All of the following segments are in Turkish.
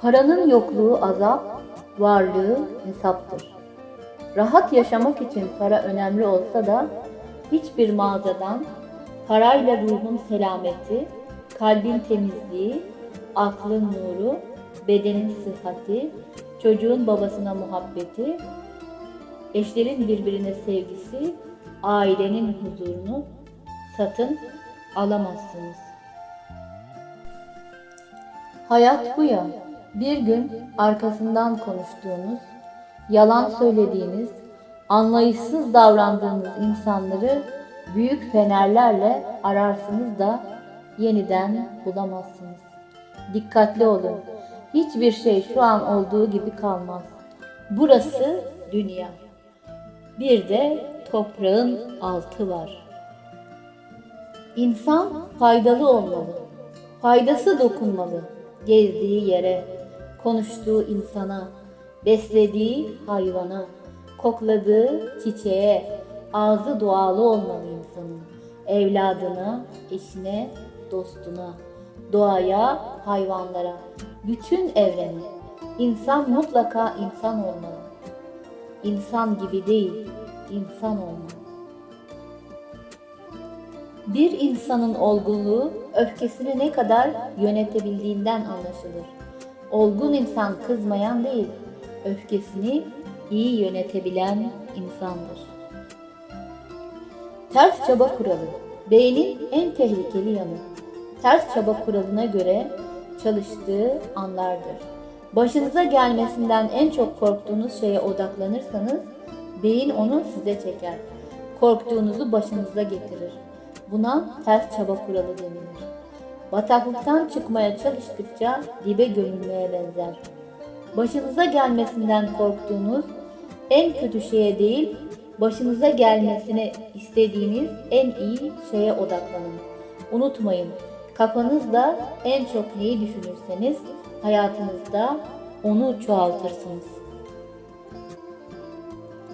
Paranın yokluğu azap, varlığı hesaptır. Rahat yaşamak için para önemli olsa da hiçbir mağazadan parayla ruhun selameti, kalbin temizliği, aklın nuru, bedenin sıhhati, çocuğun babasına muhabbeti, eşlerin birbirine sevgisi, ailenin huzurunu satın alamazsınız. Hayat bu ya. Bir gün arkasından konuştuğunuz, yalan söylediğiniz, anlayışsız davrandığınız insanları büyük fenerlerle ararsınız da yeniden bulamazsınız. Dikkatli olun. Hiçbir şey şu an olduğu gibi kalmaz. Burası dünya. Bir de toprağın altı var. İnsan faydalı olmalı. Faydası dokunmalı. Gezdiği yere, konuştuğu insana, beslediği hayvana, kokladığı çiçeğe, ağzı dualı olmalı insanın. Evladına, eşine, dostuna, doğaya, hayvanlara, bütün evrene. İnsan mutlaka insan olmalı. İnsan gibi değil, insan olmalı. Bir insanın olgunluğu öfkesini ne kadar yönetebildiğinden anlaşılır. Olgun insan kızmayan değil, öfkesini iyi yönetebilen insandır. Ters çaba kuralı, beynin en tehlikeli yanı. Ters çaba kuralına göre çalıştığı anlardır. Başınıza gelmesinden en çok korktuğunuz şeye odaklanırsanız, beyin onu size çeker. Korktuğunuzu başınıza getirir. Buna ters çaba kuralı denilir. Bataklıktan çıkmaya çalıştıkça dibe gömülmeye benzer. Başınıza gelmesinden korktuğunuz en kötü şeye değil, başınıza gelmesini istediğiniz en iyi şeye odaklanın. Unutmayın, kafanızda en çok neyi düşünürseniz hayatınızda onu çoğaltırsınız.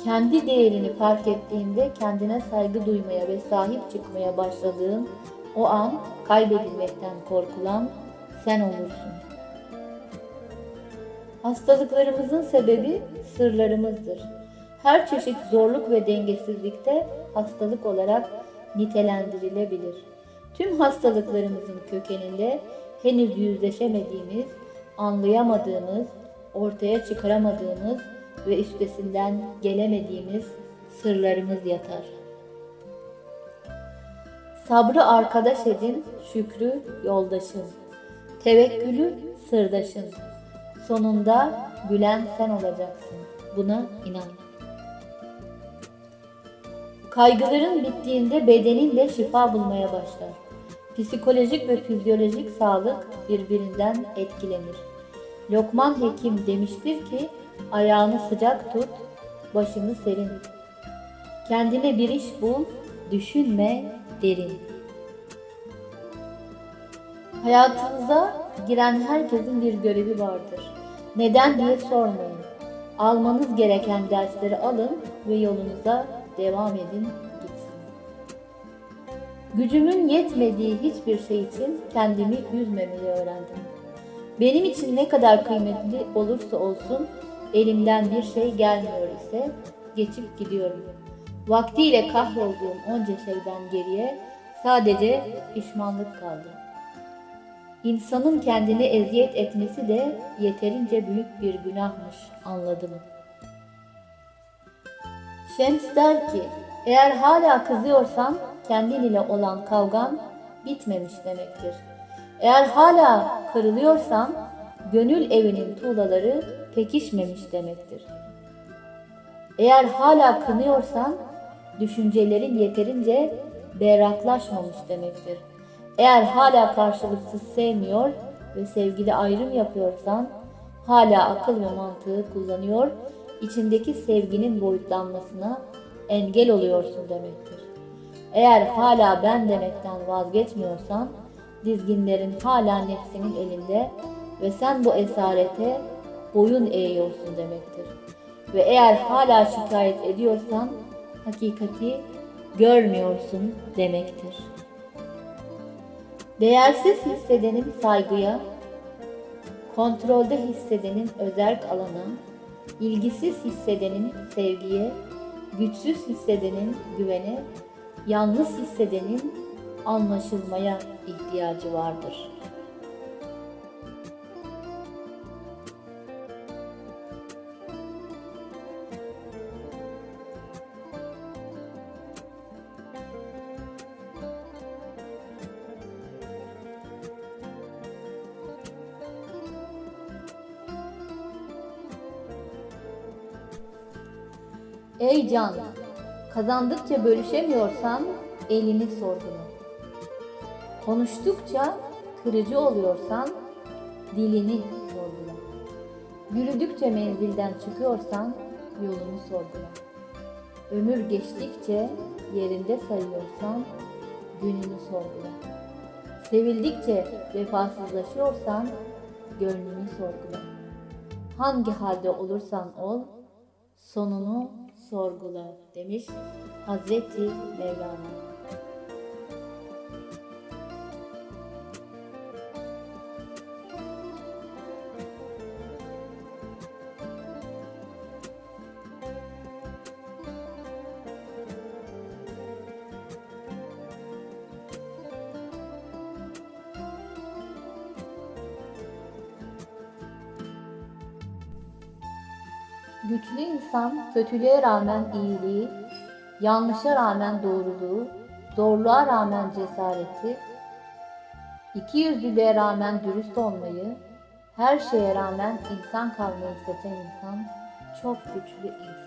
Kendi değerini fark ettiğinde kendine saygı duymaya ve sahip çıkmaya başladığın o an kaybedilmekten korkulan sen olursun. Hastalıklarımızın sebebi sırlarımızdır. Her çeşit zorluk ve dengesizlikte hastalık olarak nitelendirilebilir. Tüm hastalıklarımızın kökeninde henüz yüzleşemediğimiz, anlayamadığımız, ortaya çıkaramadığımız ve üstesinden gelemediğimiz sırlarımız yatar. Sabrı arkadaş edin, şükrü yoldaşın. Tevekkülü sırdaşın. Sonunda gülen sen olacaksın. Buna inan. Kaygıların bittiğinde bedenin de şifa bulmaya başlar. Psikolojik ve fizyolojik sağlık birbirinden etkilenir. Lokman Hekim demiştir ki, ayağını sıcak tut, başını serin. Kendine bir iş bul, düşünme derin. Hayatınıza giren herkesin bir görevi vardır. Neden diye sormayın. Almanız gereken dersleri alın ve yolunuza devam edin gitsin. Gücümün yetmediği hiçbir şey için kendimi üzmemeyi öğrendim. Benim için ne kadar kıymetli olursa olsun elimden bir şey gelmiyor ise geçip gidiyorum. Vaktiyle kahrolduğum onca şeyden geriye sadece pişmanlık kaldı. İnsanın kendine eziyet etmesi de yeterince büyük bir günahmış anladım. Şems der ki, eğer hala kızıyorsan kendin ile olan kavgan bitmemiş demektir. Eğer hala kırılıyorsan gönül evinin tuğlaları pekişmemiş demektir. Eğer hala kınıyorsan düşüncelerin yeterince berraklaşmamış demektir. Eğer hala karşılıksız sevmiyor ve sevgili ayrım yapıyorsan, hala akıl ve mantığı kullanıyor, içindeki sevginin boyutlanmasına engel oluyorsun demektir. Eğer hala ben demekten vazgeçmiyorsan, dizginlerin hala nefsinin elinde ve sen bu esarete boyun eğiyorsun demektir. Ve eğer hala şikayet ediyorsan, hakikati görmüyorsun demektir. Değersiz hissedenin saygıya, kontrolde hissedenin özerk alana, ilgisiz hissedenin sevgiye, güçsüz hissedenin güvene, yalnız hissedenin anlaşılmaya ihtiyacı vardır. Ey can, kazandıkça bölüşemiyorsan elini sorgula. Konuştukça kırıcı oluyorsan dilini sorgula. Yürüdükçe menzilden çıkıyorsan yolunu sorgula. Ömür geçtikçe yerinde sayıyorsan gününü sorgula. Sevildikçe vefasızlaşıyorsan gönlünü sorgula. Hangi halde olursan ol, sonunu sorgula demiş Hazreti Mevlana. Güçlü insan kötülüğe rağmen iyiliği, yanlışa rağmen doğruluğu, zorluğa rağmen cesareti, ikiyüzlülüğe rağmen dürüst olmayı, her şeye rağmen insan kalmayı seçen insan çok güçlü insandır.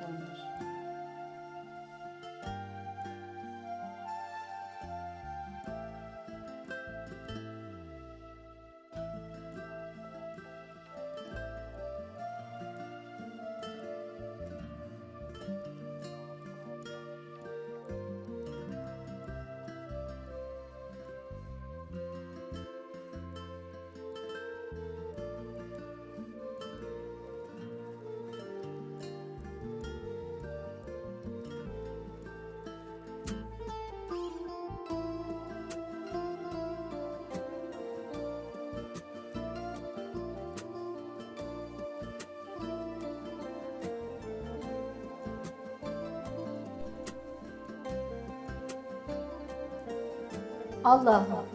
Allah'ım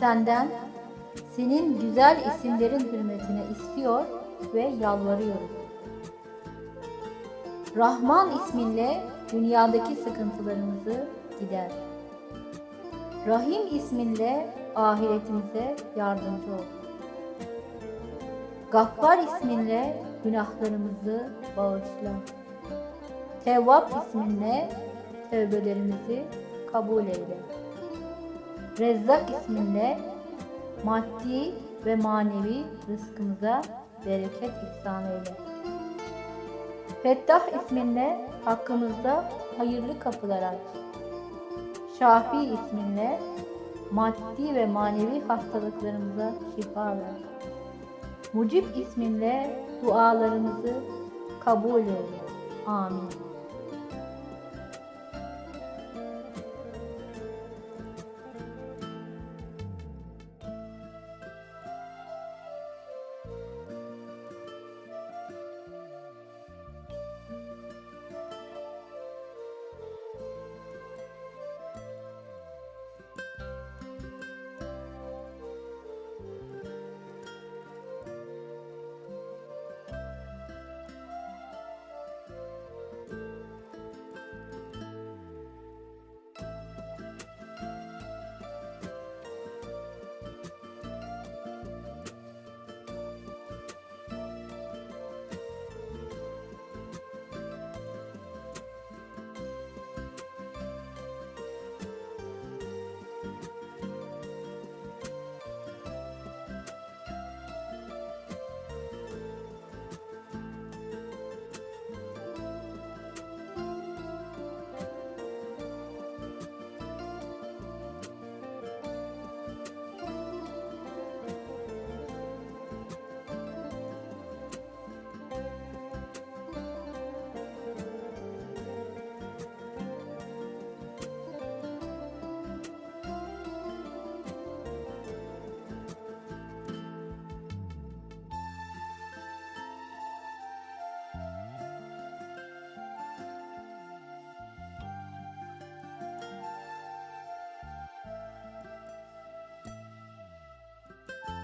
senden senin güzel isimlerin hürmetine istiyor ve yalvarıyoruz. Rahman isminle dünyadaki sıkıntılarımızı gider. Rahim isminle ahiretimize yardımcı ol. Gaffar isminle günahlarımızı bağışla. Tevvap isminle tövbelerimizi kabul eyle. Rezzak isminle maddi ve manevi rızkımıza bereket ihsan eyle. Fettah isminle hakkımızda hayırlı kapılar aç. Şafi isminle maddi ve manevi hastalıklarımıza şifa ver. Mucib isminle dualarımızı kabul eyle. Amin.